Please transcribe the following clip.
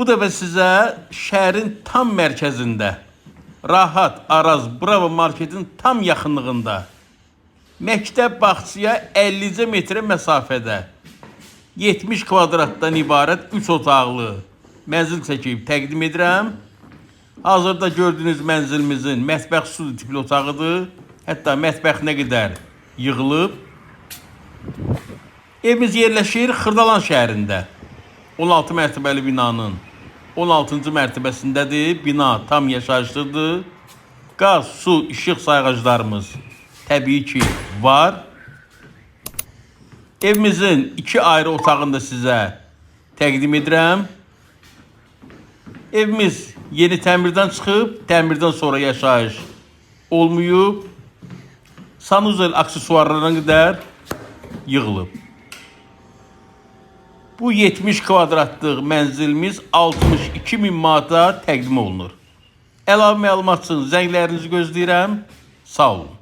Bu dəfə sizə şəhərin tam mərkəzində, rahat, Araz, Bravo marketin tam yaxınlığında, məktəb bağçaya 50 metrə məsafədə 70 kvadratdan ibarət 3 otaqlı mənzil çəkib təqdim edirəm. Hazırda gördüyünüz mənzilimizin mətbəx studi tipli otağıdır. Hətta mətbəxinə qədər yığılıb. Evimiz yerləşir Xırdalan şəhərində. 16 mərtəbəli binanın 16-cı mərtəbəsindədir. Bina tam yaşayışlıdır. Qaz, su, işıq sayğaclarımız təbii ki var. Evimizin iki ayrı otağını da sizə təqdim edirəm. Evimiz yeni təmirdən çıxıb, təmirdən sonra yaşayış olmayıb. Sanuzel aksesuarlarına qədər yığılıb. Bu 70 kvadratlıq mənzilimiz 62 min manata təqdim olunur. Əlavə məlumat üçün zənglərinizi gözləyirəm. Sağ olun.